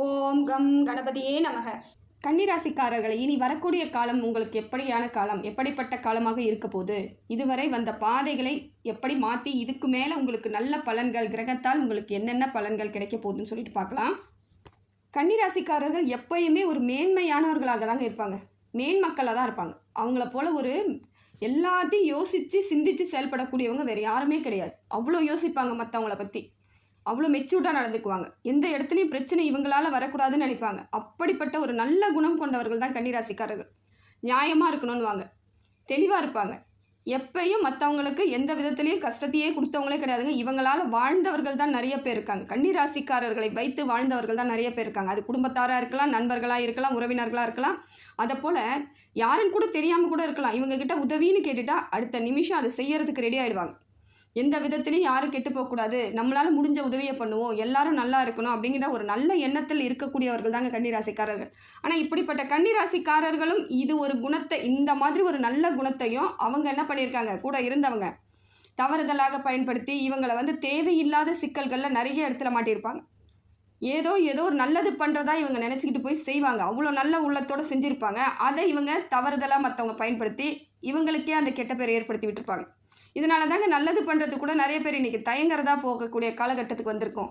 ஓம் come கணபதியே நமக. கன்னிராசிக்காரர்களை இனி வரக்கூடிய காலம் உங்களுக்கு எப்படியான காலம்? எப்படிப்பட்ட காலமாக இருக்க போது இதுவரை வந்த பாதைகளை எப்படி மாற்றி இதுக்கு மேலே உங்களுக்கு நல்ல பலன்கள் கிரகத்தால் உங்களுக்கு என்னென்ன பலன்கள் கிடைக்க போகுதுன்னு சொல்லிட்டு பார்க்கலாம். கன்னிராசிக்காரர்கள் எப்பயுமே ஒரு மேன்மையானவர்களாக தாங்க இருப்பாங்க. மேன்மக்களாக தான் இருப்பாங்க. அவங்கள போல் ஒரு எல்லாத்தையும் யோசித்து சிந்தித்து செயல்படக்கூடியவங்க வேறு யாருமே கிடையாது. அவ்வளோ யோசிப்பாங்க மற்றவங்கள பற்றி அவ்வளோ மெச்சூர்டாக நடந்துக்குவாங்க. எந்த இடத்துலையும் பிரச்சனை இவங்களால வரக்கூடாதுன்னு நினைப்பாங்க. அப்படிப்பட்ட ஒரு நல்ல குணம் கொண்டவர்கள் தான் கன்னிராசிக்காரர்கள். நியாயமாக இருக்கணும்னு வாங்க தெளிவாக இருப்பாங்க. எப்பயும் மற்றவங்களுக்கு எந்த விதத்துலேயும் கஷ்டத்தையே கொடுத்தவங்களே கிடையாதுங்க. இவங்களால் வாழ்ந்தவர்கள் தான் நிறைய பேர் இருக்காங்க. கன்னிராசிக்காரர்களை வைத்து வாழ்ந்தவர்கள் தான் நிறைய பேர் இருக்காங்க. அது குடும்பத்தாராக இருக்கலாம் நண்பர்களாக இருக்கலாம் உறவினர்களாக இருக்கலாம். அதை போல் யாருன்னு கூட தெரியாமல் கூட இருக்கலாம். இவங்கக்கிட்ட உதவின்னு கேட்டுட்டா அடுத்த நிமிஷம் அதை செய்யறதுக்கு ரெடி ஆகிடுவாங்க எந்த விதத்துலையும் யாரும் கெட்டு போகக்கூடாது. நம்மளால் முடிஞ்ச உதவியை பண்ணுவோம். எல்லாரும் நல்லா இருக்கணும் அப்படிங்கிற ஒரு நல்ல எண்ணத்தில் இருக்கக்கூடியவர்கள் தாங்க கன்னிராசிக்காரர்கள். ஆனால் இப்படிப்பட்ட கன்னிராசிக்காரர்களும் இது ஒரு குணத்தை இந்த மாதிரி ஒரு நல்ல குணத்தையும் அவங்க என்ன பண்ணியிருக்காங்க? கூட இருந்தவங்க தவறுதலாக பயன்படுத்தி இவங்களை வந்து தேவையில்லாத சிக்கல்களில் நிறைய இடத்துல மாட்டியிருப்பாங்க. ஏதோ ஏதோ ஒரு நல்லது பண்ணுறதா இவங்க நினச்சிக்கிட்டு போய் செய்வாங்க. அவ்வளோ நல்ல உள்ளத்தோடு செஞ்சுருப்பாங்க. அதை இவங்க தவறுதலாக மற்றவங்க பயன்படுத்தி இவங்களுக்கே அந்த கெட்ட பேர் ஏற்படுத்தி விட்டுருப்பாங்க. இதனால தாங்க நல்லது பண்ணுறது கூட நிறைய பேர் இன்றைக்கி தயங்குறதா போகக்கூடிய காலகட்டத்துக்கு வந்திருக்கோம்.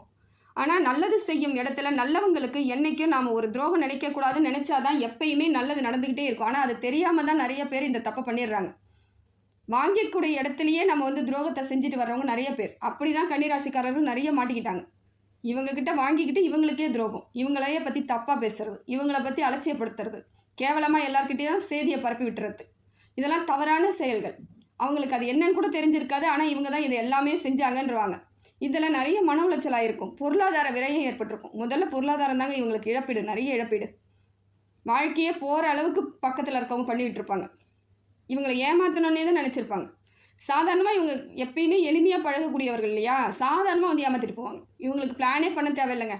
ஆனால் நல்லது செய்யும் இடத்துல நல்லவங்களுக்கு என்றைக்கும் நாம் ஒரு துரோகம் நினைக்கக்கூடாதுன்னு நினச்சாதான் எப்பயுமே நல்லது நடந்துக்கிட்டே இருக்கும். ஆனால் அது தெரியாமல் தான் நிறைய பேர் இந்த தப்பை பண்ணிடுறாங்க. வாங்கக்கூடிய இடத்துலையே நம்ம வந்து துரோகத்தை செஞ்சுட்டு வர்றவங்க நிறைய பேர். அப்படி தான் கன்னிராசிக்காரர்கள் நிறைய மாட்டிக்கிட்டாங்க. இவங்கக்கிட்ட வாங்கிக்கிட்டு இவங்களுக்கே துரோகம். இவங்களையே பற்றி தப்பாக பேசுறது. இவங்கள பற்றி அலட்சியப்படுத்துறது. கேவலமாக எல்லாருக்கிட்டேயும் செய்தியை பரப்பி விட்டுறது. இதெல்லாம் தவறான செயல்கள். அவங்களுக்கு அது என்னன்னு கூட தெரிஞ்சிருக்காது. ஆனால் இவங்க தான் இது எல்லாமே செஞ்சாங்கன்றவாங்க. இதில் நிறைய மன உளைச்சலாக இருக்கும் பொருளாதார விரயம் ஏற்பட்டிருக்கும். முதல்ல பொருளாதாரம் தாங்க இவங்களுக்கு இழப்பீடு. நிறைய இழப்பீடு. வாழ்க்கையே போகிற அளவுக்கு பக்கத்தில் இருக்கவங்க பண்ணிகிட்டு இருப்பாங்க. இவங்களை ஏமாற்றணுன்னே தான் நினச்சிருப்பாங்க. சாதாரணமாக இவங்க எப்பயுமே எளிமையாக பழகக்கூடியவர்கள் இல்லையா? சாதாரணமாக வந்து ஏமாத்திட்டு போவாங்க. இவங்களுக்கு பிளானே பண்ண தேவையில்லைங்க.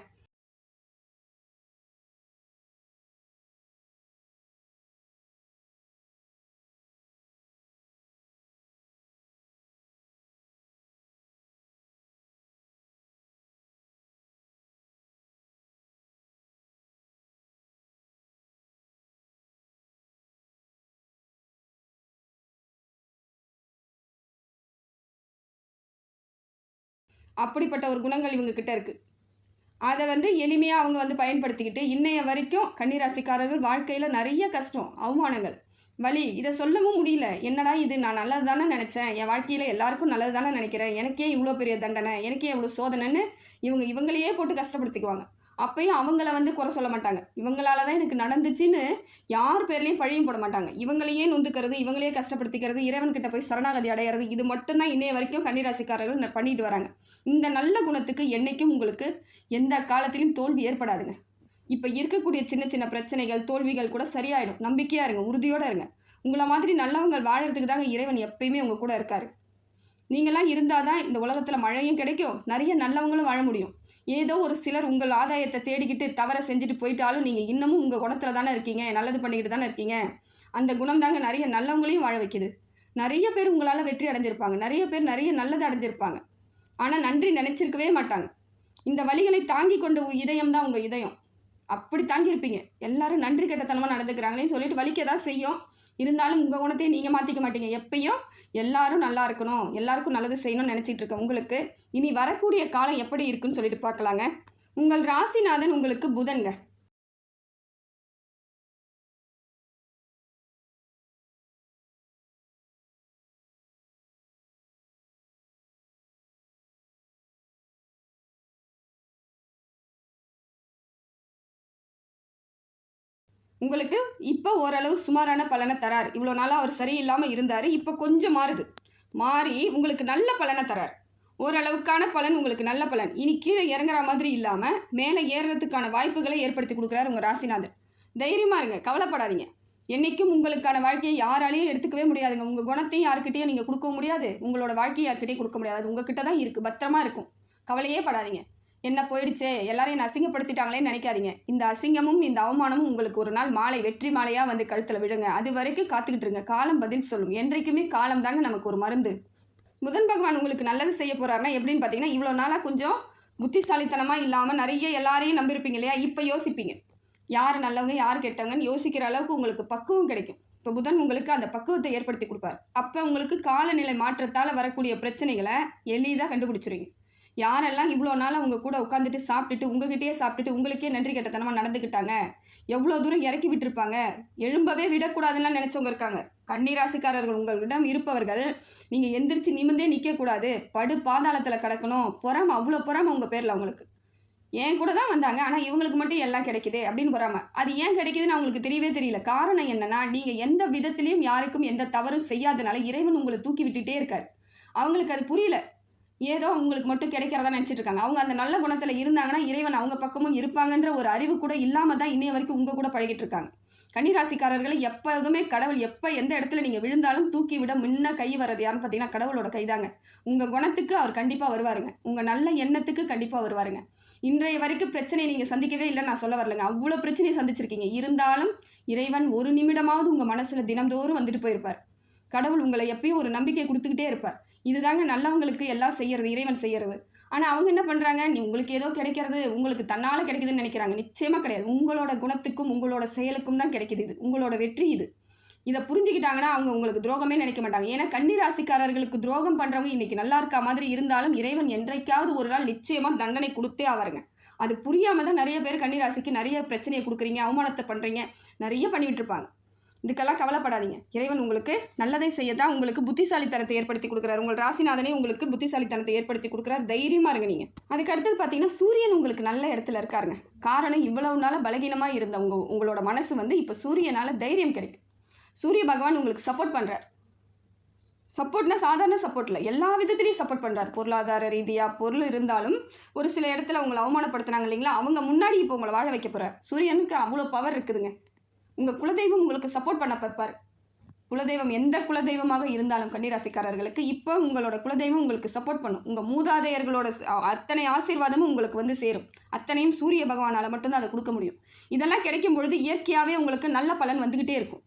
அப்படிப்பட்ட ஒரு குணங்கள் இவங்க கிட்ட இருக்குது அதை வந்து எளிமையாக அவங்க வந்து பயன்படுத்திக்கிட்டு இன்னைய வரைக்கும் கன்னிராசிக்காரர்கள் வாழ்க்கையில் நிறைய கஷ்டம் அவமானங்கள். வலி இதை சொல்லவும் முடியல. என்னடா இது? நான் நல்லது தானே நினச்சேன். என் வாழ்க்கையில் எல்லாருக்கும் நல்லது தானே நினைக்கிறேன். எனக்கே இவ்வளோ பெரிய தண்டனை எனக்கே இவ்வளோ சோதனைன்னு இவங்க இவங்களையே போட்டு கஷ்டப்படுத்திக்குவாங்க. அப்பயும் அவங்கள வந்து குறை சொல்ல மாட்டாங்க. இவங்களால தான் எனக்கு நடந்துச்சுன்னு யார் பேர்லேயும் பழியும் போட மாட்டாங்க. இவங்களையே நொந்துக்கிறது இவங்களையே கஷ்டப்படுத்திக்கிறது இறைவன்கிட்ட போய் சரணாகதி அடையிறது இது மட்டும்தான் இன்னைய வரைக்கும் கன்னிராசிக்காரர்கள் பண்ணிட்டு வராங்க. இந்த நல்ல குணத்துக்கு என்றைக்கும் உங்களுக்கு எந்த காலத்திலும் தோல்வி ஏற்படாதுங்க. இப்போ இருக்கக்கூடிய சின்ன சின்ன பிரச்சனைகள் தோல்விகள் கூட சரியாயிடும். நம்பிக்கையாக இருங்க உறுதியோடு இருங்க. உங்களை மாதிரி நல்லவங்க வாழறதுக்கு தாங்க இறைவன் எப்பயுமே உங்கள் கூட இருக்காரு. நீங்களாம் இருந்தால் தான் இந்த உலகத்தில் மழையும் கிடைக்கும். நிறைய நல்லவங்களும் வாழ முடியும். ஏதோ ஒரு சிலர் உங்கள் ஆதாயத்தை தேடிக்கிட்டு தவற செஞ்சுட்டு போயிட்டாலும் நீங்கள் இன்னமும் உங்கள் குணத்தில் தானே இருக்கீங்க. நல்லது பண்ணிக்கிட்டு தானே இருக்கீங்க. அந்த குணம் தாங்க நிறைய நல்லவங்களையும் வாழ வைக்குது. நிறைய பேர் உங்களால் வெற்றி அடைஞ்சிருப்பாங்க. நிறைய பேர் நிறைய நல்லது அடைஞ்சிருப்பாங்க. ஆனால் நன்றி நினச்சிருக்கவே மாட்டாங்க. இந்த வழிகளை தாங்கி கொண்ட இதயம் தான் உங்கள் இதயம். அப்படி தாங்கியிருப்பீங்க. எல்லாரும் நன்றி கெட்டத்தனமாக நடந்துக்கிறாங்களேன்னு சொல்லிட்டு வலிக்க தான் செய்யும். இருந்தாலும் உங்கள் குணத்தையே நீங்கள் மாற்றிக்க மாட்டீங்க. எப்பயும் எல்லாரும் நல்லா இருக்கணும். எல்லாருக்கும் நல்லது செய்யணும்னு நினச்சிட்டு இருக்க உங்களுக்கு இனி வரக்கூடிய காலம் எப்படி இருக்குன்னு சொல்லிட்டு பார்க்கலாங்க. உங்கள் ராசிநாதன் உங்களுக்கு புதன்க. உங்களுக்கு இப்போ ஓரளவு சுமாரான பலனை தரார். இவ்வளோ நாளாக அவர் சரியில்லாமல் இருந்தார். இப்போ கொஞ்சம் மாறுது. மாறி உங்களுக்கு நல்ல பலனை தரார். ஓரளவுக்கான பலன் உங்களுக்கு நல்ல பலன். இனி கீழே இறங்குற மாதிரி இல்லாமல் மேலே ஏறுறதுக்கான வாய்ப்புகளை ஏற்படுத்தி கொடுக்குறாரு உங்கள் ராசிநாதன். தைரியமாக இருங்க. கவலைப்படாதீங்க. என்றைக்கும் உங்களுக்கான வாழ்க்கையை யாராலையும் எடுத்துக்கவே முடியாதுங்க. உங்கள் குணத்தையும் யாருக்கிட்டேயும் நீங்கள் கொடுக்க முடியாது. உங்களோட வாழ்க்கையை யாருக்கிட்டேயும் கொடுக்க முடியாது. உங்கள் உங்ககிட்ட தான் இருக்குது பத்திரமா இருக்கும். கவலையே படாதீங்க. என்ன போயிடுச்சே? எல்லாரையும் அசிங்கப்படுத்திட்டாங்களேன்னு நினைக்காதீங்க. இந்த அசிங்கமும் இந்த அவமானமும் உங்களுக்கு ஒரு நாள் மாலை வெற்றி மாலையாக வந்து கழுத்தில் விடுங்க அது வரைக்கும் காத்துக்கிட்டு இருங்க. காலம் பதில் சொல்லும். என்றைக்குமே காலம் தாங்க நமக்கு ஒரு மருந்து. புதன் பகவான் உங்களுக்கு நல்லது செய்ய போகிறாருன்னா எப்படின்னு பார்த்தீங்கன்னா இவ்வளோ நாளாக கொஞ்சம் புத்திசாலித்தனமாக இல்லாமல் நிறைய எல்லாரையும் நம்பியிருப்பீங்க இல்லையா? இப்போ யோசிப்பீங்க. யார் நல்லவங்க யார் கெட்டவங்கன்னு யோசிக்கிற அளவுக்கு உங்களுக்கு பக்குவம் கிடைக்கும். இப்போ புதன் உங்களுக்கு அந்த பக்குவத்தை ஏற்படுத்தி கொடுப்பார். அப்போ உங்களுக்கு காலநிலை மாற்றத்தால் வரக்கூடிய பிரச்சனைகளை எளிதாக கண்டுபிடிச்சிருவீங்க. யாரெல்லாம் இவ்வளோ நாள் அவங்க கூட உட்காந்துட்டு சாப்பிட்டுட்டு உங்ககிட்டயே சாப்பிட்டுட்டு உங்களுக்கே நன்றி கெட்டத்தனமாக நடந்துக்கிட்டாங்க எவ்வளோ தூரம் இறக்கி விட்டுருப்பாங்க? எழும்பவே விடக்கூடாதுன்னு நினச்சவங்க இருக்காங்க. கண்ணீராசிக்காரர்கள் உங்களிடம் இருப்பவர்கள் நீங்கள் எந்திரிச்சு நிமிந்தே நிற்கக்கூடாது படு பாதாளத்தில் கிடக்கணும். பொறாம அவ்வளோ பொறாம உங்கள் பேரில் அவங்களுக்கு. என் கூட தான் வந்தாங்க ஆனால் இவங்களுக்கு மட்டும் எல்லாம் கிடைக்குது அப்படின்னு பொறாம. அது ஏன் கிடைக்குதுன்னு அவங்களுக்கு தெரியவே தெரியல. காரணம் என்னன்னா நீங்கள் எந்த விதத்துலேயும் யாருக்கும் எந்த தவறும் செய்யாதனால இறைவன் உங்களை தூக்கி விட்டுட்டே இருக்கார். அவங்களுக்கு அது புரியல. ஏதோ அவங்களுக்கு மட்டும் கிடைக்கிறதா நினச்சிட்டு இருக்காங்க அவங்க அந்த நல்ல குணத்தில் இருந்தாங்கன்னா இறைவன் அவங்க பக்கமும் இருப்பாங்கன்ற ஒரு அறிவு கூட இல்லாமல் தான் இன்னைய வரைக்கும் உங்கள் கூட பழகிட்டு இருக்காங்க கன்னிராசிக்காரர்களை எப்போதுமே கடவுள் எப்போ எந்த இடத்துல நீங்கள் விழுந்தாலும் தூக்கி விட முன்ன கை வர்றது யாருன்னு பார்த்தீங்கன்னா கடவுளோட கைதாங்க உங்கள் குணத்துக்கு அவர் கண்டிப்பாக வருவாருங்க. உங்கள் நல்ல எண்ணத்துக்கு கண்டிப்பாக வருவாருங்க. இன்றைய வரைக்கும் பிரச்சனையை நீங்கள் சந்திக்கவே இல்லை நான் சொல்ல வரலங்க. அவ்வளோ பிரச்சனையை சந்திச்சிருக்கீங்க. இருந்தாலும் இறைவன் ஒரு நிமிடமாவது உங்கள் மனசில் தினந்தோறும் வந்துட்டு போயிருப்பார். கடவுள் உங்களை எப்பயும் ஒரு நம்பிக்கை கொடுத்துக்கிட்டே இருப்பார். இதுதாங்க நல்லவங்களுக்கு எல்லாம் செய்யறது இறைவன் செய்யறது. ஆனால் அவங்க என்ன பண்ணுறாங்க நீ உங்களுக்கு ஏதோ கிடைக்கிறது உங்களுக்கு தன்னால் கிடைக்குதுன்னு நினைக்கிறாங்க. நிச்சயமாக கிடையாது. உங்களோட குணத்துக்கும் உங்களோட செயலுக்கும் தான் கிடைக்குது இது. உங்களோட வெற்றி இது. இதை புரிஞ்சுக்கிட்டாங்கன்னா அவங்க உங்களுக்கு துரோகமே நினைக்க மாட்டாங்க. ஏன்னா கன்னிராசிக்காரர்களுக்கு துரோகம் பண்ணுறவங்க இன்றைக்கி நல்லா இருக்கா மாதிரி இருந்தாலும் இறைவன் என்றைக்காவது ஒரு நாள் நிச்சயமாக தண்டனை கொடுத்தே ஆவாருங்க அது புரியாமல் தான் நிறைய பேர் கன்னிராசிக்கு நிறைய பிரச்சனையை கொடுக்குறீங்க அவமானத்தை பண்ணுறீங்க நிறைய பண்ணிகிட்டு இருப்பாங்க. இதுக்கெல்லாம் கவலைப்படாதீங்க. இறைவன் உங்களுக்கு நல்லதை செய்ய தான் உங்களுக்கு புத்திசாலித்தனத்தை ஏற்படுத்தி கொடுக்குறாரு. உங்கள் ராசிநாதனே உங்களுக்கு புத்திசாலித்தனத்தை ஏற்படுத்தி கொடுக்குறாரு. தைரியமாக இருங்க நீங்கள் அதுக்கு அடுத்தது பார்த்தீங்கன்னா சூரியன் உங்களுக்கு நல்ல இடத்துல இருக்காருங்க. காரணம் இவ்வளவு நாள் பலகீனமாக இருந்தவங்க உங்களோட மனசு வந்து இப்போ சூரியனால் தைரியம் கிடைக்கும். சூரிய பகவான் உங்களுக்கு சப்போர்ட் பண்ணுறார் சப்போர்ட்னா சாதாரண சப்போர்ட் இல்லை. எல்லா விதத்துலேயும் சப்போர்ட் பண்ணுறார் பொருளாதார ரீதியாக பொருள் இருந்தாலும் ஒரு சில இடத்துல உங்களை அவமானப்படுத்துனாங்க இல்லைங்களா? அவங்க முன்னாடி இப்போ உங்களை வாழ வைக்க போகிறார் சூரியனுக்கு அவ்வளோ பவர் இருக்குதுங்க. உங்கள் குலதெய்வம் உங்களுக்கு சப்போர்ட் பண்ண பார்ப்பார் குலதெய்வம் எந்த குலதெய்வமாக இருந்தாலும் கன்னிராசிக்காரர்களுக்கு இப்போ உங்களோட குலதெய்வம் உங்களுக்கு சப்போர்ட் பண்ணும். உங்கள் மூதாதையர்களோட அத்தனை ஆசீர்வாதமும் உங்களுக்கு வந்து சேரும். அத்தனையும் சூரிய பகவானால் மட்டும்தான் அதை கொடுக்க முடியும். இதெல்லாம் கிடைக்கும் பொழுது இயற்கையாகவே உங்களுக்கு நல்ல பலன் வந்துக்கிட்டே இருக்கும்.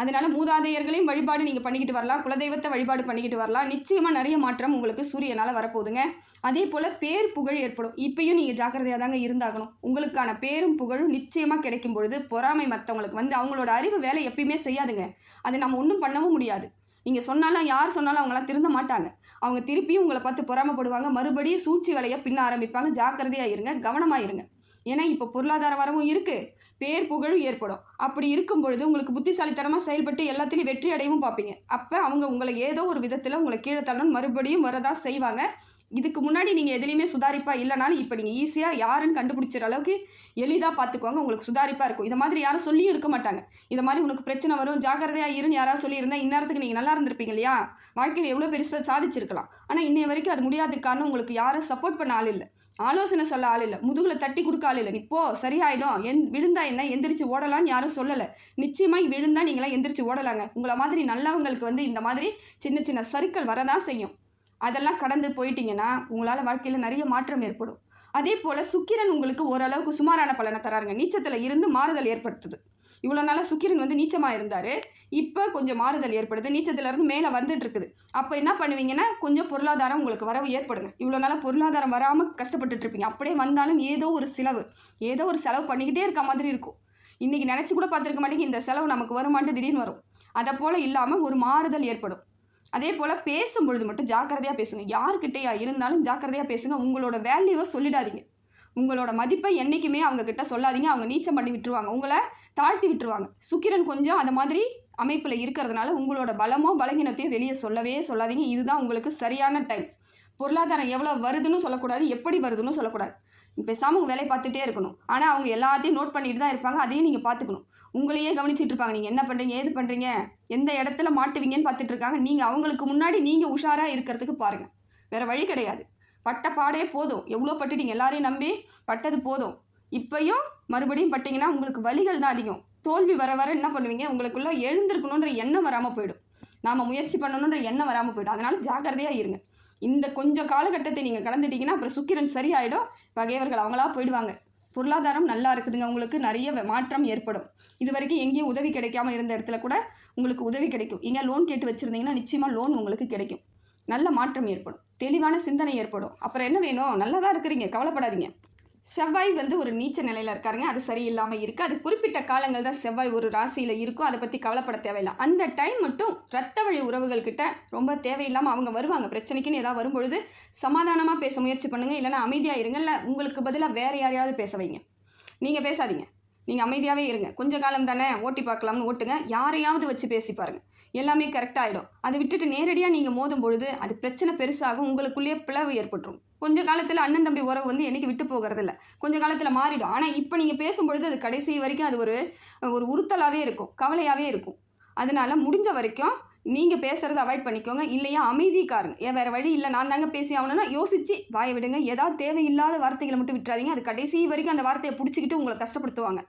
அதனால மூதாதையர்களையும் வழிபாடு நீங்கள் பண்ணிக்கிட்டு வரலாம். குலதெய்வத்தை வழிபாடு பண்ணிக்கிட்டு வரலாம். நிச்சயமாக நிறைய மாற்றம் உங்களுக்கு சூரியனால் வரப்போகுதுங்க. அதே போல் பேர் புகழ் ஏற்படும். இப்பயும் நீங்கள் ஜாக்கிரதையாக தாங்க இருந்தாகணும். உங்களுக்கான பேரும் புகழும் நிச்சயமாக கிடைக்கும் பொழுது பொறாமை மற்றவங்களுக்கு வந்து அவங்களோட அறிவு வேலை எப்பயுமே செய்யாதுங்க. அது நம்ம ஒன்றும் பண்ணவும் முடியாது. நீங்கள் சொன்னாலும் யார் சொன்னாலும் அவங்களாம் திருந்த மாட்டாங்க. அவங்க திருப்பியும் உங்களை பார்த்து பொறாமப்படுவாங்க. மறுபடியும் சூழ்ச்சி வேலையை பின்ன ஆரம்பிப்பாங்க. ஜாக்கிரதையாக இருங்க. கவனமாக இருங்க. ஏன்னா இப்போ பொருளாதார வரவும் இருக்குது பேர் புகழும் ஏற்படும். அப்படி இருக்கும் பொழுது உங்களுக்கு புத்திசாலித்தனமாக செயல்பட்டு எல்லாத்துலேயும் வெற்றி அடையவும் பார்ப்பீங்க. அப்போ அவங்க உங்களை ஏதோ ஒரு விதத்தில் உங்களை கீழே தள்ளணும் மறுபடியும் வரதா செய்வாங்க. இதுக்கு முன்னாடி நீங்கள் எதுலேயுமே சுதாரிப்பாக இல்லைனாலும் இப்போ நீங்கள் ஈஸியாக யாருன்னு கண்டுபிடிச்சிற அளவுக்கு எளிதாக பார்த்துக்கோங்க உங்களுக்கு சுதாரிப்பாக இருக்கும். இதை மாதிரி யாரும் சொல்லியும் இருக்க மாட்டாங்க. இந்த மாதிரி உனக்கு பிரச்சனை வரும் ஜாக்கிரதையாக இருன்னு யாராவது சொல்லியிருந்தால் இந்நேரத்துக்கு நீங்கள் நல்லா இருந்திருப்பீங்க இல்லையா? வாழ்க்கையில் எவ்வளோ பெருசாக சாதிச்சிருக்கலாம். ஆனால் இன்னைய வரைக்கும் அது முடியாத காரணம் உங்களுக்கு யாரும் சப்போர்ட் பண்ண ஆள் இல்லை. ஆலோசனை சொல்ல ஆள் இல்லை. முதுகில் தட்டி கொடுக்க ஆள் இல்லை. இப்போ சரியாயிடும். என் விழுந்தா என்ன? எந்திரிச்சு ஓடலான்னு யாரும் சொல்லலை. நிச்சயமாக விழுந்தா நீங்களாம் எந்திரிச்சு ஓடலாங்க. உங்களை மாதிரி நல்லவங்களுக்கு வந்து இந்த மாதிரி சின்ன சின்ன சறுக்கல் வரதான் செய்யும். அதெல்லாம் கடந்து போயிட்டீங்கன்னா உங்களால் வாழ்க்கையில் நிறைய மாற்றம் ஏற்படும். அதே போல் சுக்கிரன் உங்களுக்கு ஓரளவுக்கு சுமாரான பலனை தராருங்க. நீச்சத்தில் இருந்து மாறுதல் ஏற்படுத்துது. இவ்வளோ நாளாக சுக்கிரன் வந்து நீச்சமாக இருந்தார். இப்போ கொஞ்சம் மாறுதல் ஏற்படுது. நீச்சத்துலேருந்து மேலே வந்துட்டு இருக்குது. அப்போ என்ன பண்ணுவீங்கன்னா கொஞ்சம் பொருளாதாரம் உங்களுக்கு வரவு ஏற்படுங்க. இவ்வளோ நாளாக பொருளாதாரம் வராமல் கஷ்டப்பட்டுட்டு இருப்பீங்க. அப்படியே வந்தாலும் ஏதோ ஒரு செலவு. ஏதோ ஒரு செலவு பண்ணிக்கிட்டே இருக்க மாதிரி இருக்கும். இன்றைக்கி நினச்சி கூட பார்த்துருக்க மாட்டேங்க இந்த செலவு நமக்கு வருமான்ட்டு திடீர்னு வரும். அதை போல் இல்லாமல் ஒரு மாறுதல் ஏற்படும். அதே போல் பேசும்பொழுது மட்டும் ஜாக்கிரதையாக பேசுங்க. யார்கிட்டயா இருந்தாலும் ஜாக்கிரதையாக பேசுங்க. உங்களோட வேல்யூவை சொல்லிடாதீங்க. உங்களோட மதிப்பை என்றைக்குமே அவங்கக்கிட்ட சொல்லாதீங்க. அவங்க நீச்சம் பண்ணி விட்டுருவாங்க. உங்களை தாழ்த்தி விட்டுருவாங்க. சுக்கிரன் கொஞ்சம் அந்த மாதிரி அமைப்பில் இருக்கிறதுனால உங்களோட பலமோ பலகீனத்தையோ வெளியே சொல்லவே சொல்லாதீங்க. இதுதான் உங்களுக்கு சரியான டைம் பொருளாதாரம் எவ்வளோ வருதுன்னு சொல்லக்கூடாது. எப்படி வருதுன்னு சொல்லக்கூடாது. பேசாமல் உங்கள் வேலையை பார்த்துட்டே இருக்கணும். ஆனால் அவங்க எல்லாத்தையும் நோட் பண்ணிட்டு தான் இருப்பாங்க. அதையும் நீங்கள் பார்த்துக்கணும். உங்களையே கவனிச்சிட்டு இருப்பாங்க. நீங்கள் என்ன பண்ணுறீங்க ஏது பண்ணுறீங்க எந்த இடத்துல மாட்டுவீங்கன்னு பார்த்துட்டு இருக்காங்க. நீங்கள் அவங்களுக்கு முன்னாடி நீங்கள் உஷாராக இருக்கிறதுக்கு பாருங்கள் வேறு வழி கிடையாது. பட்ட பாடே போதும். எவ்வளோ பட்டுட்டீங்க எல்லாரையும் நம்பி பட்டது போதும். இப்பையும் மறுபடியும் பட்டிங்கன்னா உங்களுக்கு வழிகள் தான் அதிகம். தோல்வி வர வர என்ன பண்ணுவீங்க? உங்களுக்குள்ளே எழுந்திருக்கணுன்ற எண்ணம் வராமல் போயிடும். நாம் முயற்சி பண்ணணுன்ற எண்ணம் வராமல் போயிடும். அதனால் ஜாக்கிரதையாக இருங்க. இந்த கொஞ்சம் காலகட்டத்தை நீங்கள் கடந்துட்டீங்கன்னா அப்புறம் சுக்கிரன் சரியாயிடும். பகைவர்கள் அவங்களா போயிடுவாங்க. பொருளாதாரம் நல்லா இருக்குதுங்க. உங்களுக்கு நிறைய மாற்றம் ஏற்படும். இது வரைக்கும் எங்கேயும் உதவி கிடைக்காம இருந்த இடத்துல கூட உங்களுக்கு உதவி கிடைக்கும். எங்கே லோன் கேட்டு வச்சுருந்தீங்கன்னா நிச்சயமாக லோன் உங்களுக்கு கிடைக்கும். நல்ல மாற்றம் ஏற்படும். தெளிவான சிந்தனை ஏற்படும். அப்புறம் என்ன வேணும்? நல்லா தான் இருக்கிறீங்க. கவலைப்படாதீங்க. செவ்வாய் வந்து ஒரு நீச்ச நிலையில் இருக்காருங்க. அது சரியில்லாமல் இருக்குது அது குறிப்பிட்ட காலங்கள் தான் செவ்வாய் ஒரு ராசியில் இருக்கும். அதை பற்றி கவலைப்பட தேவையில்லை. அந்த டைம் மட்டும் ரத்த வழி உறவுகள்கிட்ட ரொம்ப தேவையில்லாமல் அவங்க வருவாங்க. பிரச்சனைக்குன்னு ஏதாவது வரும்பொழுது சமாதானமாக பேச முயற்சி பண்ணுங்கள் இல்லைனா அமைதியாக இருங்க. இல்லை உங்களுக்கு பதிலாக வேறு யாரையாவது பேச வைங்க. நீங்கள் பேசாதீங்க. நீங்கள் அமைதியாகவே இருங்க. கொஞ்ச காலம் தானே ஓட்டி பார்க்கலாம்னு ஓட்டுங்க. யாரையாவது வச்சு பேசி பாருங்கள் எல்லாமே கரெக்டாக ஆகிடும் அதை விட்டுட்டு நேரடியாக நீங்கள் மோதும் பொழுது அது பிரச்சனை பெருசாகும். உங்களுக்குள்ளேயே பிளவு ஏற்பட்டுரும். கொஞ்ச காலத்தில் அண்ணன் தம்பி உறவு வந்து என்னைக்கு விட்டு போகிறதில்ல. கொஞ்ச காலத்தில் மாறிடும். ஆனால் இப்போ நீங்கள் பேசும்பொழுது அது கடைசி வரைக்கும் அது ஒரு ஒரு உறுத்தலாகவே இருக்கும். கவலையாகவே இருக்கும். அதனால் முடிஞ்ச வரைக்கும் நீங்கள் பேசுகிறத அவாய்ட் பண்ணிக்கோங்க. இல்லையா அமைதிக்காருங்க. ஏன் வேறு வழி இல்லை நான் தாங்க பேசி ஆகணும்னா யோசிச்சு வாயை விடுங்க. ஏதாவது தேவையில்லாத வார்த்தைகளை மட்டும் விட்டுறாதீங்க. அது கடைசி வரைக்கும் அந்த வார்த்தையை பிடிச்சிக்கிட்டு உங்களை கஷ்டப்படுத்துவாங்க.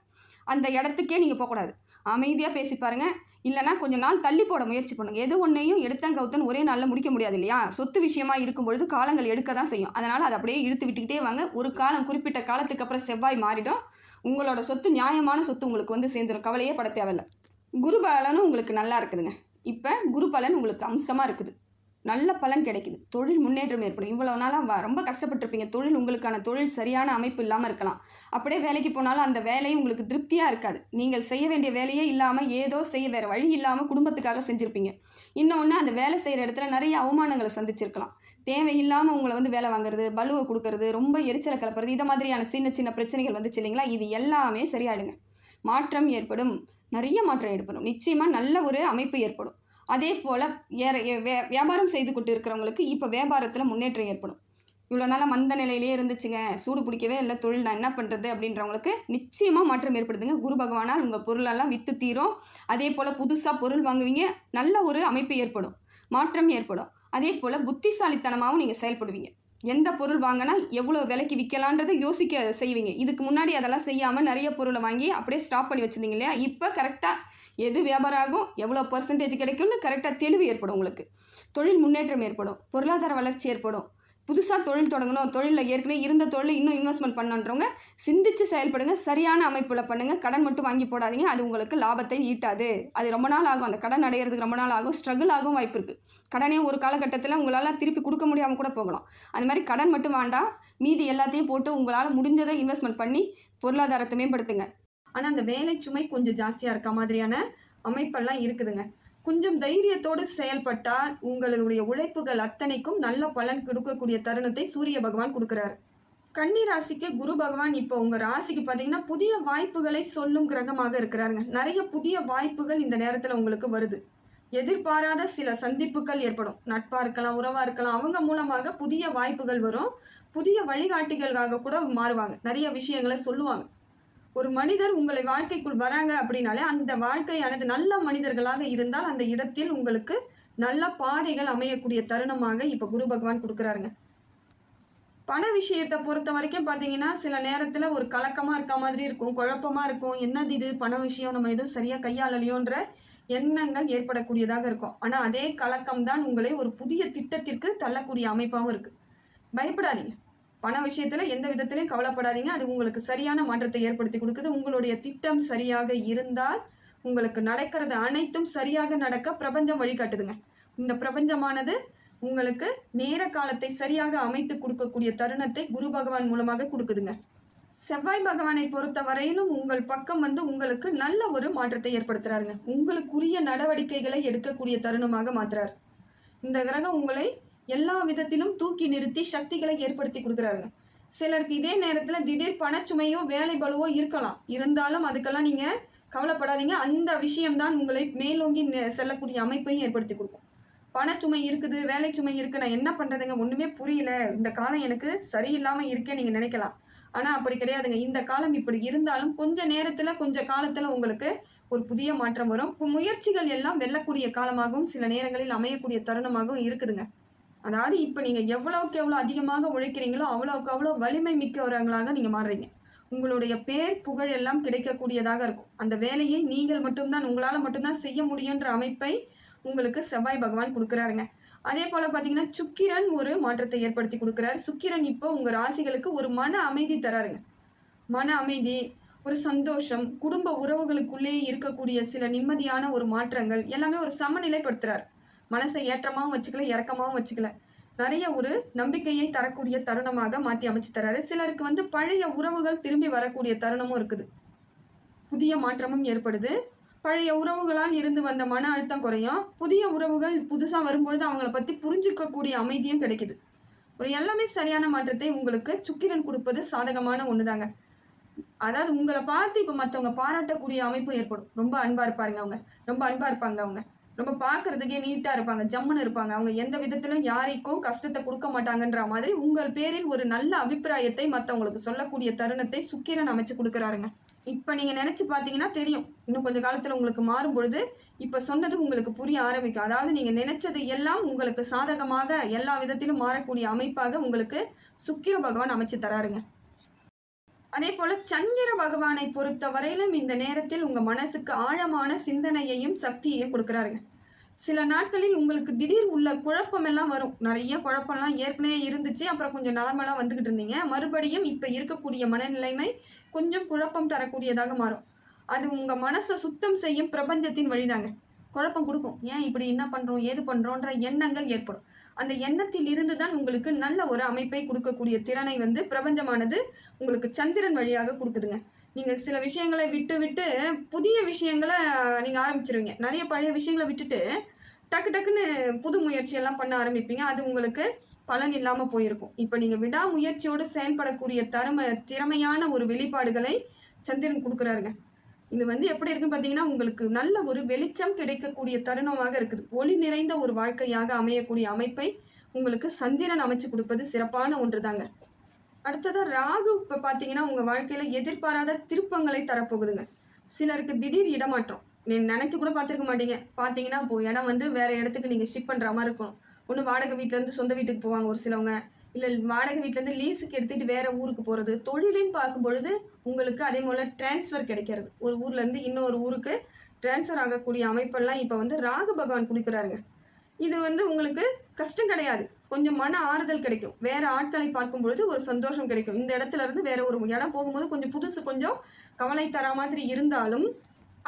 அந்த இடத்துக்கே நீங்கள் போகக்கூடாது. அமைதியாக பேசி பாருங்க. இல்லைனா கொஞ்ச நாள் தள்ளி போட முயற்சி பண்ணுங்க. எது ஒன்றையும் எடுத்தன் கவுத்தன் ஒரே நாளில் முடிக்க முடியாது இல்லையா? சொத்து விஷயமா இருக்கும் பொழுது காலங்கள் எடுக்க தான் செய்யும். அதனால் அதை அப்படியே இழுத்து விட்டுக்கிட்டே வாங்க. ஒரு காலம் குறிப்பிட்ட காலத்துக்கு அப்புறம் செவ்வாய் மாறிடும். உங்களோட சொத்து நியாயமான சொத்து உங்களுக்கு வந்து சேர்ந்துடும் கவலையே பட தேவையில்ல. குரு பலனும் உங்களுக்கு நல்லா இருக்குதுங்க. இப்போ குரு பலன் உங்களுக்கு அம்சமாக இருக்குது. நல்ல பலன் கிடைக்குது. தொழில் முன்னேற்றம் ஏற்படும். இவ்வளோ நாளாக ரொம்ப கஷ்டப்பட்டிருப்பீங்க. தொழில் உங்களுக்கான தொழில் சரியான அமைப்பு இல்லாமல் இருக்கலாம். அப்படியே வேலைக்கு போனாலும் அந்த வேலையும் உங்களுக்கு திருப்தியாக இருக்காது. நீங்கள் செய்ய வேண்டிய வேலையே இல்லாமல் ஏதோ செய்ய வேறு வழி இல்லாமல் குடும்பத்துக்காக செஞ்சுருப்பீங்க. இன்னொன்று அந்த வேலை செய்கிற இடத்துல நிறைய அவமானங்களை சந்திச்சிருக்கலாம். தேவையில்லாமல் உங்களை வந்து வேலை வாங்குறது பலுவை கொடுக்கறது ரொம்ப எரிச்சலை கலப்புறது இதை மாதிரியான சின்ன சின்ன பிரச்சனைகள் வந்துச்சு இல்லைங்களா? இது எல்லாமே சரியாயிடுங்க. மாற்றம் ஏற்படும். நிறைய மாற்றம் ஏற்படும். நிச்சயமாக நல்ல ஒரு அமைப்பு ஏற்படும். அதே போல் ஏற வே வியாபாரம் செய்து கொண்டு இருக்கிறவங்களுக்கு இப்போ வியாபாரத்தில் முன்னேற்றம் ஏற்படும். இவ்வளோ நாளாக மந்த நிலையிலே இருந்துச்சுங்க. சூடு பிடிக்கவே இல்லை. தொழில் நான் என்ன பண்ணுறது அப்படின்றவங்களுக்கு நிச்சயமாக மாற்றம் ஏற்படுத்துங்க குரு பகவானால் உங்கள் பொருளெல்லாம் விற்று தீரும். அதே போல் புதுசாக பொருள் வாங்குவீங்க. நல்ல ஒரு அமைப்பு ஏற்படும். மாற்றம் ஏற்படும். அதே போல் புத்திசாலித்தனமாகவும் நீங்கள் செயல்படுவீங்க. எந்த பொருள் வாங்கினா எவ்வளோ விலைக்கு விற்கலான்றதை யோசிக்க செய்வீங்க. இதுக்கு முன்னாடி அதெல்லாம் செய்யாமல் நிறைய பொருளை வாங்கி அப்படியே ஸ்டாப் பண்ணி வச்சுருந்தீங்க இல்லையா? இப்போ கரெக்டாக எது வியாபாரம் ஆகும் எவ்வளோ பர்சன்டேஜ் கிடைக்கும்னு கரெக்டாக தெளிவு ஏற்படும் உங்களுக்கு. தொழில் முன்னேற்றம் ஏற்படும் பொருளாதார வளர்ச்சி ஏற்படும். புதுசாக தொழில் தொடங்கணும். தொழிலில் ஏற்கனவே இருந்த தொழில் இன்னும் இன்வெஸ்ட்மெண்ட் பண்ணுன்றவங்க சிந்திச்சு செயல்படுங்க. சரியான அமைப்பில் பண்ணுங்கள் கடன் மட்டும் வாங்கி போடாதீங்க. அது உங்களுக்கு லாபத்தை ஈட்டாது. அது ரொம்ப நாள் ஆகும். அந்த கடன் அடையிறதுக்கு ரொம்ப நாள் ஆகும். ஸ்ட்ரகிள் ஆகும் வாய்ப்பு இருக்குது கடனே ஒரு காலகட்டத்தில் உங்களால் திருப்பி கொடுக்க முடியாமல் கூட போகலாம். அந்த மாதிரி கடன் மட்டும் வேண்டாம் மீதி எல்லாத்தையும் போட்டு உங்களால் முடிஞ்சதை இன்வெஸ்ட்மெண்ட் பண்ணி பொருளாதாரத்தை மேம்படுத்துங்க. ஆனால் அந்த வேலை சுமை கொஞ்சம் ஜாஸ்தியாக இருக்க மாதிரியான அமைப்பெல்லாம் இருக்குதுங்க. கொஞ்சம் தைரியத்தோடு செயல்பட்டால் உங்களுடைய உழைப்புகள் அத்தனைக்கும் நல்ல பலன் கொடுக்கக்கூடிய தருணத்தை சூரிய பகவான் கொடுக்குறாரு. கன்னி ராசிக்கு குரு பகவான் இப்போ உங்க ராசிக்கு பார்த்தீங்கன்னா புதிய வாய்ப்புகளை சொல்லும் கிரகமாக இருக்கிறாருங்க. நிறைய புதிய வாய்ப்புகள் இந்த நேரத்தில் உங்களுக்கு வருது. எதிர்பாராத சில சந்திப்புகள் ஏற்படும். நட்பாக இருக்கலாம் உறவாக இருக்கலாம் அவங்க மூலமாக புதிய வாய்ப்புகள் வரும். புதிய வழிகாட்டிகளுக்காக கூட மாறுவாங்க. நிறைய விஷயங்களை சொல்லுவாங்க. ஒரு மனிதர் உங்களை வாழ்க்கைக்குள் வராங்க அப்படின்னாலே அந்த வாழ்க்கையானது நல்ல மனிதர்களாக இருந்தால் அந்த இடத்தில் உங்களுக்கு நல்ல பாதைகள் அமையக்கூடிய தருணமாக இப்போ குரு பகவான் கொடுக்குறாருங்க. பண விஷயத்தை பொறுத்த வரைக்கும் பார்த்தீங்கன்னா சில நேரத்தில் ஒரு கலக்கமாக இருக்க மாதிரி இருக்கும் குழப்பமாக இருக்கும். என்னது இது? பண விஷயம் நம்ம எதுவும் சரியாக கையாளலையோன்ற எண்ணங்கள் ஏற்படக்கூடியதாக இருக்கும். ஆனால் அதே கலக்கம் தான் உங்களை ஒரு புதிய திட்டத்திற்கு தள்ளக்கூடிய அமைப்பாகவும் இருக்குது பயப்படாதீங்க. பண விஷயத்தில் எந்த விதத்திலையும் கவலைப்படாதீங்க. அது உங்களுக்கு சரியான மாற்றத்தை ஏற்படுத்தி கொடுக்குது. உங்களுடைய திட்டம் சரியாக இருந்தால் உங்களுக்கு நடக்கிறது அனைத்தும் சரியாக நடக்க பிரபஞ்சம் வழிகாட்டுதுங்க. இந்த பிரபஞ்சமானது உங்களுக்கு நேர காலத்தை சரியாக அமைத்து கொடுக்கக்கூடிய தருணத்தை குரு பகவான் மூலமாக கொடுக்குதுங்க. செவ்வாய் பகவானை பொறுத்த வரையிலும் உங்கள் பக்கம் வந்து உங்களுக்கு நல்ல ஒரு மாற்றத்தை ஏற்படுத்துறாருங்க. உங்களுக்குரிய நடவடிக்கைகளை எடுக்கக்கூடிய தருணமாக மாற்றுறார் இந்த கிரகம் உங்களை எல்லா விதத்திலும் தூக்கி நிறுத்தி சக்திகளை ஏற்படுத்தி கொடுக்குறாருங்க. சிலருக்கு இதே நேரத்தில் திடீர் பணச்சுமையோ வேலை பலுவோ இருக்கலாம். இருந்தாலும் அதுக்கெல்லாம் நீங்கள் கவலைப்படாதீங்க. அந்த விஷயம்தான் உங்களை மேலோங்கி நெ- செல்லக்கூடிய அமைப்பையும் ஏற்படுத்தி கொடுக்கும். பணச்சுமை இருக்குது வேலை சுமை இருக்குது நான் என்ன பண்ணுறதுங்க ஒன்றுமே புரியல. இந்த காலம் எனக்கு சரியில்லாமல் இருக்கே நீங்கள் நினைக்கலாம். ஆனால் அப்படி கிடையாதுங்க. இந்த காலம் இப்படி இருந்தாலும் கொஞ்ச நேரத்தில் கொஞ்ச காலத்தில் உங்களுக்கு ஒரு புதிய மாற்றம் வரும். இப்போ முயற்சிகள் எல்லாம் வெல்லக்கூடிய காலமாகவும் சில நேரங்களில் அமையக்கூடிய தருணமாகவும் இருக்குதுங்க. அதாவது இப்போ நீங்கள் எவ்வளோக்கு எவ்வளோ அதிகமாக உழைக்கிறீங்களோ அவ்வளோக்கு அவ்வளோ வலிமை மிக்கவர்களாக நீங்கள் மாறுறீங்க. உங்களுடைய பேர் புகழ் எல்லாம் கிடைக்கக்கூடியதாக இருக்கும். அந்த வேலையை நீங்கள் மட்டும்தான் உங்களால் மட்டும்தான் செய்ய முடியுன்ற அமைப்பை உங்களுக்கு செவ்வாய் பகவான் கொடுக்குறாருங்க. அதே போல் பார்த்தீங்கன்னா சுக்கிரன் ஒரு மாற்றத்தை ஏற்படுத்தி கொடுக்குறாரு. சுக்கிரன் இப்போ உங்கள் ராசிகளுக்கு ஒரு மன அமைதி தராருங்க. மன அமைதி ஒரு சந்தோஷம் குடும்ப உறவுகளுக்குள்ளேயே இருக்கக்கூடிய சில நிம்மதியான ஒரு மாற்றங்கள் எல்லாமே ஒரு சமநிலைப்படுத்துறாரு. மனசை ஏற்றமாகவும் வச்சுக்கல இறக்கமாகவும் வச்சுக்கல. நிறைய ஒரு நம்பிக்கையை தரக்கூடிய தருணமாக மாற்றி அமைச்சு தராரு. சிலருக்கு வந்து பழைய உறவுகள் திரும்பி வரக்கூடிய தருணமும் இருக்குது. புதிய மாற்றமும் ஏற்படுது. பழைய உறவுகளால் இருந்து வந்த மன அழுத்தம் குறையும். புதிய உறவுகள் புதுசாக வரும்பொழுது அவங்கள பற்றி புரிஞ்சுக்கக்கூடிய அமைதியும் கிடைக்குது. ஒரு எல்லாமே சரியான மாற்றத்தை உங்களுக்கு சுக்கிரன் கொடுப்பது சாதகமான ஒன்று தாங்க அதாவது உங்களை பார்த்து இப்போ மற்றவங்க பாராட்டக்கூடிய அமைப்பு ஏற்படும். ரொம்ப அன்பாக இருப்பாருங்க அவங்க. ரொம்ப அன்பாக இருப்பாங்க அவங்க. ரொம்ப பார்க்கறதுக்கே நீட்டாக இருப்பாங்க ஜம்முன்னு இருப்பாங்க. அவங்க எந்த விதத்திலும் யாருக்கும் கஷ்டத்தை கொடுக்க மாட்டாங்கன்ற மாதிரி உங்கள் பேரில் ஒரு நல்ல அபிப்பிராயத்தை மற்றவங்களுக்கு சொல்லக்கூடிய தருணத்தை சுக்கிரன் அமைச்சு கொடுக்குறாருங்க. இப்போ நீங்கள் நினச்சி பார்த்தீங்கன்னா தெரியும். இன்னும் கொஞ்சம் காலத்தில் உங்களுக்கு மாறும் பொழுது இப்போ சொன்னது உங்களுக்கு புரிய ஆரம்பிக்கும். அதாவது நீங்கள் நினச்சது எல்லாம் உங்களுக்கு சாதகமாக எல்லா விதத்திலும் மாறக்கூடிய அமைப்பாக உங்களுக்கு சுக்கிர பகவான் அமைச்சு தராருங்க. அதே போல சந்திர பகவானை பொறுத்த வரையிலும் இந்த நேரத்தில் உங்க மனசுக்கு ஆழமான சிந்தனையையும் சக்தியையும் கொடுக்குறாருங்க. சில நாட்களில் உங்களுக்கு திடீர் உள்ள குழப்பம் எல்லாம் வரும். நிறைய குழப்பம்லாம் ஏற்கனவே இருந்துச்சு. அப்புறம் கொஞ்சம் நார்மலாக வந்துகிட்டு இருந்தீங்க. மறுபடியும் இப்போ இருக்கக்கூடிய மனநிலைமை கொஞ்சம் குழப்பம் தரக்கூடியதாக மாறும். அது உங்க மனசை சுத்தம் செய்யும் பிரபஞ்சத்தின் வழிதாங்க. குழப்பம் கொடுக்கும். ஏன் இப்படி என்ன பண்றோம்? ஏது பண்றோன்ற எண்ணங்கள் ஏற்படும். அந்த எண்ணத்தில் இருந்து தான் உங்களுக்கு நல்ல ஒரு அமைப்பை கொடுக்கக்கூடிய திறனை வந்து பிரபஞ்சமானது உங்களுக்கு சந்திரன் வழியாக கொடுக்குதுங்க. நீங்கள் சில விஷயங்களை விட்டு விட்டு புதிய விஷயங்களை நீங்கள் ஆரம்பிச்சிருவீங்க. நிறைய பழைய விஷயங்களை விட்டுட்டு டக்கு டக்குன்னு புது முயற்சியெல்லாம் பண்ண ஆரம்பிப்பீங்க. அது உங்களுக்கு பலன் இல்லாமல் போயிருக்கும். இப்போ நீங்கள் விடாமுயற்சியோடு செயல்படக்கூடிய தரம திறமையான ஒரு வெளிப்பாடுகளை சந்திரன் கொடுக்குறாருங்க. இது வந்து எப்படி இருக்குன்னு பார்த்தீங்கன்னா உங்களுக்கு நல்ல ஒரு வெளிச்சம் கிடைக்கக்கூடிய தருணமாக இருக்குது. ஒளி நிறைந்த ஒரு வாழ்க்கையாக அமையக்கூடிய அமைப்பை உங்களுக்கு சந்திரன் அமைச்சு கொடுப்பது சிறப்பான ஒன்று தாங்க அடுத்ததாக ராகு இப்போ பார்த்தீங்கன்னா உங்கள் வாழ்க்கையில் எதிர்பாராத திருப்பங்களை தரப்போகுதுங்க. சிலருக்கு திடீர் இடமாற்றம். நீ நினச்சி கூட பார்த்துருக்க மாட்டீங்க. பார்த்தீங்கன்னா இப்போ இடம் வந்து வேறு இடத்துக்கு நீங்கள் ஷிஃப்ட் பண்ணுற மாதிரி இருக்கணும். ஒன்று வாடகை வீட்டிலேருந்து சொந்த வீட்டுக்கு போவாங்க ஒரு சிலவங்க. இல்லை வாடகை வீட்டிலேருந்து லீஸுக்கு எடுத்துகிட்டு வேறு ஊருக்கு போகிறது தொழிலுன்னு பார்க்கும் பொழுது உங்களுக்கு அதே போல் டிரான்ஸ்ஃபர் கிடைக்கிறது. ஒரு ஊர்லேருந்து இன்னொரு ஊருக்கு டிரான்ஸ்ஃபர் ஆகக்கூடிய அமைப்பெல்லாம் இப்போ வந்து ராகு பகவான் கொடுக்குறாருங்க. இது வந்து உங்களுக்கு கஷ்டம் கிடையாது. கொஞ்சம் மன ஆறுதல் கிடைக்கும். வேறு ஆட்களை பார்க்கும் பொழுது ஒரு சந்தோஷம் கிடைக்கும். இந்த இடத்துல இருந்து வேற ஒரு இடம் போகும்போது கொஞ்சம் புதுசு கொஞ்சம் கவலை தர மாதிரி இருந்தாலும்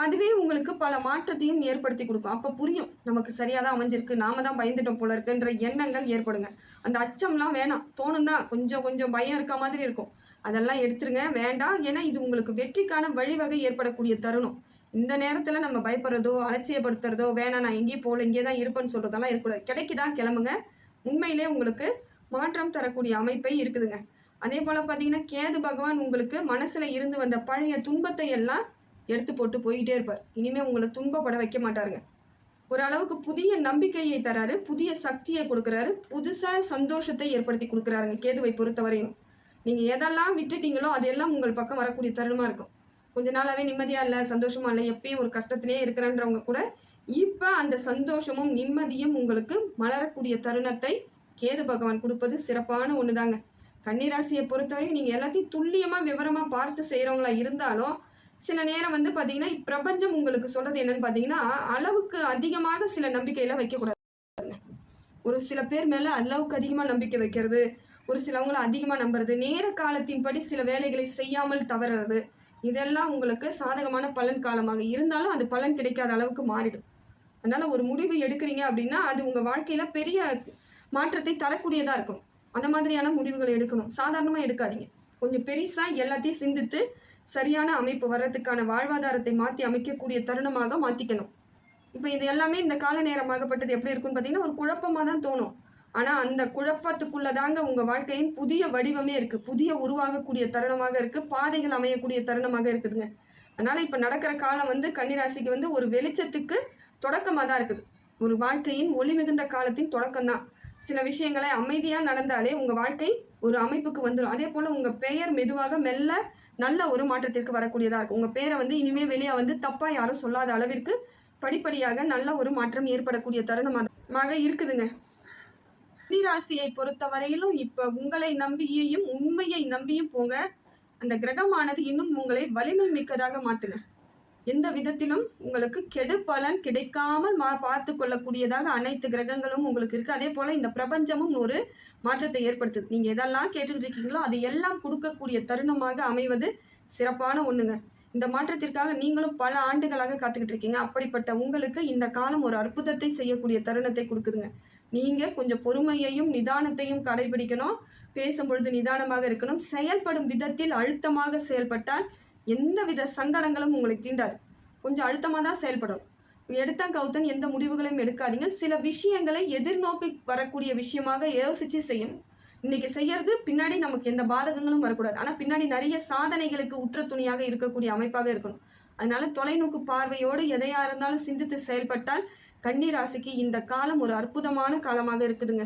அதுவே உங்களுக்கு பல மாற்றத்தையும் ஏற்படுத்தி கொடுக்கும். அப்போ புரியும். நமக்கு சரியாக தான் அமைஞ்சிருக்கு. நாம தான் பயந்துட்டோம் போல இருக்குன்ற எண்ணங்கள் ஏற்படுங்க. அந்த அச்சம்லாம் வேணாம். தோணும் தான் கொஞ்சம் கொஞ்சம் பயம் இருக்க மாதிரி இருக்கும். அதெல்லாம் எடுத்துருங்க. வேண்டாம். ஏன்னா இது உங்களுக்கு வெற்றிக்கான வழிவகை ஏற்படக்கூடிய தருணம். இந்த நேரத்தில் நம்ம பயப்படுறதோ அலட்சியப்படுத்துறதோ வேணாம். நான் எங்கேயும் போகல இங்கே தான் இருப்பேன்னு சொல்கிறதெல்லாம் இருக்கக்கூடாது. கிடைக்குதா? கிளம்புங்க. உண்மையிலே உங்களுக்கு மாற்றம் தரக்கூடிய அமைப்பை இருக்குதுங்க. அதே போல் பார்த்தீங்கன்னா கேது பகவான் உங்களுக்கு மனசில் இருந்து வந்த பழைய துன்பத்தை எல்லாம் எடுத்து போட்டு போயிட்டே இருப்பார். இனிமேல் உங்களை துன்பப்பட வைக்க மாட்டாருங்க. ஓரளவுக்கு புதிய நம்பிக்கையை தராரு புதிய சக்தியை கொடுக்குறாரு புதுசாக சந்தோஷத்தை ஏற்படுத்தி கொடுக்குறாருங்க கேதுவை பொறுத்தவரையும். நீங்கள் எதெல்லாம் விட்டுட்டீங்களோ அதெல்லாம் உங்கள் பக்கம் வரக்கூடிய தருணமாக இருக்கும். கொஞ்ச நாளாகவே நிம்மதியாக இல்லை சந்தோஷமாக இல்லை எப்பயும் ஒரு கஷ்டத்திலே இருக்கிறன்றவங்க கூட இப்போ அந்த சந்தோஷமும் நிம்மதியும் உங்களுக்கு மலரக்கூடிய தருணத்தை கேது பகவான் கொடுப்பது சிறப்பான ஒன்று தாங்க கன்னிராசியை பொறுத்தவரை நீங்கள் எல்லாத்தையும் துல்லியமாக விவரமாக பார்த்து செய்கிறவங்களா இருந்தாலும் சில நேரம் வந்து பார்த்தீங்கன்னா பிரபஞ்சம் உங்களுக்கு சொல்கிறது என்னன்னு பார்த்தீங்கன்னா அளவுக்கு அதிகமாக சில நம்பிக்கையில் வைக்கக்கூடாதுங்க ஒரு சில பேர் மேலே அளவுக்கு அதிகமாக நம்பிக்கை வைக்கிறது ஒரு சிலவங்களை அதிகமாக நம்புறது நேர காலத்தின்படி சில வேலைகளை செய்யாமல் தவறுறது இதெல்லாம் உங்களுக்கு சாதகமான பலன் காலமாக இருந்தாலும் அது பலன் கிடைக்காத அளவுக்கு மாறிடும். அதனால் ஒரு முடிவு எடுக்கிறீங்க அப்படின்னா அது உங்கள் வாழ்க்கையில் பெரிய மாற்றத்தை தரக்கூடியதாக இருக்கும் அந்த மாதிரியான முடிவுகளை எடுக்கணும். சாதாரணமாக எடுக்காதீங்க. கொஞ்சம் பெருசாக எல்லாத்தையும் சிந்தித்து சரியான அமைப்பு வர்றதுக்கான வாழ்வாதாரத்தை மாற்றி அமைக்கக்கூடிய தருணமாக மாற்றிக்கணும் இப்போ இது எல்லாமே இந்த கால நேரமாகப்பட்டது எப்படி இருக்குன்னு பார்த்தீங்கன்னா ஒரு குழப்பமாக தான் தோணும். ஆனால் அந்த குழப்பத்துக்குள்ளே தாங்க உங்கள் வாழ்க்கையின் புதிய வடிவமே இருக்குது புதிய உருவாகக்கூடிய தருணமாக இருக்குது பாதைகள் அமையக்கூடிய தருணமாக இருக்குதுங்க. அதனால் இப்போ நடக்கிற காலம் வந்து கன்னிராசிக்கு வந்து ஒரு வெளிச்சத்துக்கு தொடக்கமாக தான் இருக்குது. ஒரு வாழ்க்கையின் ஒளி மிகுந்த காலத்தின் தொடக்கம் தான் சில விஷயங்களை அமைதியாக நடந்தாலே உங்கள் வாழ்க்கை ஒரு அமைப்புக்கு வந்துடும் அதே போல் உங்கள் பெயர் மெதுவாக மெல்ல நல்ல ஒரு மாற்றத்திற்கு வரக்கூடியதாக இருக்கும். உங்கள் பேரை வந்து இனிமேல் வெளியே வந்து தப்பாக யாரும் சொல்லாத அளவிற்கு படிப்படியாக நல்ல ஒரு மாற்றம் ஏற்படக்கூடிய தருணமாக இருக்குதுங்க. ராசியை பொறுத்த வரையிலும் இப்போ உங்களை நம்பியும் உண்மையை நம்பியும் போங்க. அந்த கிரகமானது இன்னும் உங்களை வலிமை மிக்கதாக மாற்றுங்க எந்த விதத்திலும் உங்களுக்கு கெடு பலன் கிடைக்காமல் மா பார்த்து கொள்ளக்கூடியதாக அனைத்து கிரகங்களும் உங்களுக்கு இருக்குது அதே போல் இந்த பிரபஞ்சமும் ஒரு மாற்றத்தை ஏற்படுத்துது. நீங்கள் எதெல்லாம் கேட்டுக்கிட்டு இருக்கீங்களோ அது எல்லாம் கொடுக்கக்கூடிய தருணமாக அமைவது சிறப்பான ஒன்றுங்க இந்த மாற்றத்திற்காக நீங்களும் பல ஆண்டுகளாக காத்துக்கிட்டு இருக்கீங்க அப்படிப்பட்ட உங்களுக்கு இந்த காலம் ஒரு அற்புதத்தை செய்யக்கூடிய தருணத்தை கொடுக்குதுங்க. நீங்கள் கொஞ்சம் பொறுமையையும் நிதானத்தையும் கடைபிடிக்கணும். பேசும்பொழுது நிதானமாக இருக்கணும். செயல்படும் விதத்தில் அழுத்தமாக செயல்பட்டால் எந்தவித சங்கடங்களும் உங்களை தீண்டாது. கொஞ்சம் அழுத்தமாக தான் செயல்படணும் எடுத்தன் கவுத்தன் எந்த முடிவுகளையும் எடுக்காதீங்க. சில விஷயங்களை எதிர்நோக்கி வரக்கூடிய விஷயமாக யோசிச்சு செய்யும். இன்னைக்கு செய்யறது பின்னாடி நமக்கு எந்த பாதகங்களும் வரக்கூடாது. ஆனால் பின்னாடி நிறைய சாதனைகளுக்கு உற்ற துணியாக இருக்கக்கூடிய அமைப்பாக இருக்கணும். அதனால தொலைநோக்கு பார்வையோடு எதையா இருந்தாலும் சிந்தித்து செயல்பட்டால் கன்னி ராசிக்கு இந்த காலம் ஒரு அற்புதமான காலமாக இருக்குதுங்க.